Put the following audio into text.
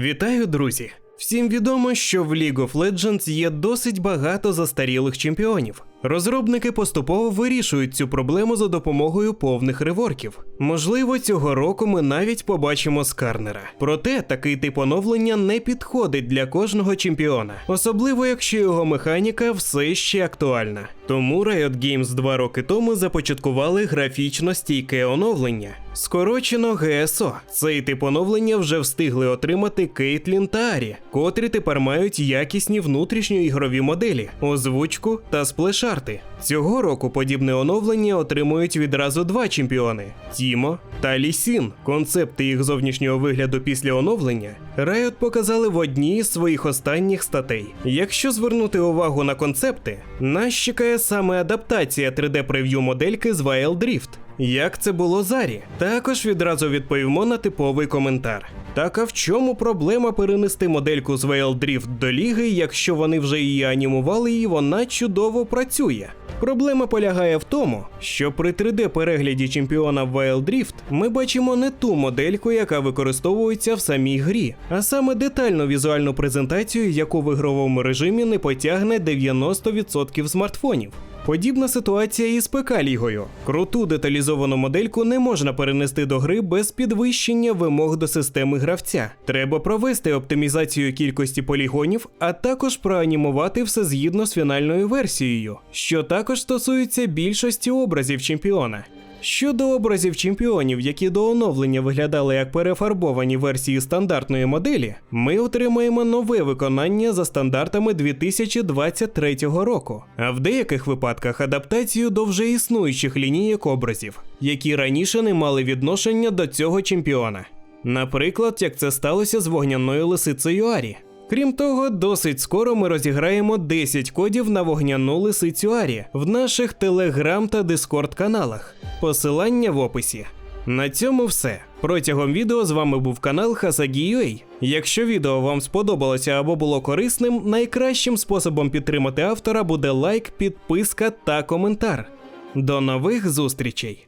Вітаю, друзі! Всім відомо, що в League of Legends є досить багато застарілих чемпіонів. Розробники поступово вирішують цю проблему за допомогою повних реворків. Можливо, цього року ми навіть побачимо Скарнера. Проте такий тип оновлення не підходить для кожного чемпіона, особливо якщо його механіка все ще актуальна. Тому Riot Games два роки тому започаткували графічно стійке оновлення. Скорочено ГСО. Цей тип оновлення вже встигли отримати Кейтлін та Арі, котрі тепер мають якісні внутрішньоігрові моделі, озвучку та сплешарти. Цього року подібне оновлення отримують відразу два чемпіони: Тімо та Лісін. Концепти їх зовнішнього вигляду після оновлення Riot показали в одній з своїх останніх статей. Якщо звернути увагу на концепти, нас чекає саме адаптація 3D-прев'ю модельки з Wild Rift. Як це було Зарі? Також відразу відповімо на типовий коментар. Так а в чому проблема перенести модельку з Rift до ліги, якщо вони вже її анімували і вона чудово працює? Проблема полягає в тому, що при 3D-перегляді чемпіона в Wild ми бачимо не ту модельку, яка використовується в самій грі, а саме детальну візуальну презентацію, яку в ігровому режимі не потягне 90% смартфонів. Подібна ситуація і з ПК лігою. Круту деталізовану модельку не можна перенести до гри без підвищення вимог до системи гравця. Треба провести оптимізацію кількості полігонів, а також проанімувати все згідно з фінальною версією, що також стосується більшості образів чемпіона. Щодо образів чемпіонів, які до оновлення виглядали як перефарбовані версії стандартної моделі, ми отримаємо нове виконання за стандартами 2023 року, а в деяких випадках адаптацію до вже існуючих лінійок образів, які раніше не мали відношення до цього чемпіона. Наприклад, як це сталося з вогняною лисицею Арі. Крім того, досить скоро ми розіграємо 10 кодів на вогняну лисицю Арі в наших телеграм та дискорд каналах. Посилання в описі. На цьому все. Протягом відео з вами був канал Hasagi.ua. Якщо відео вам сподобалося або було корисним, найкращим способом підтримати автора буде лайк, підписка та коментар. До нових зустрічей!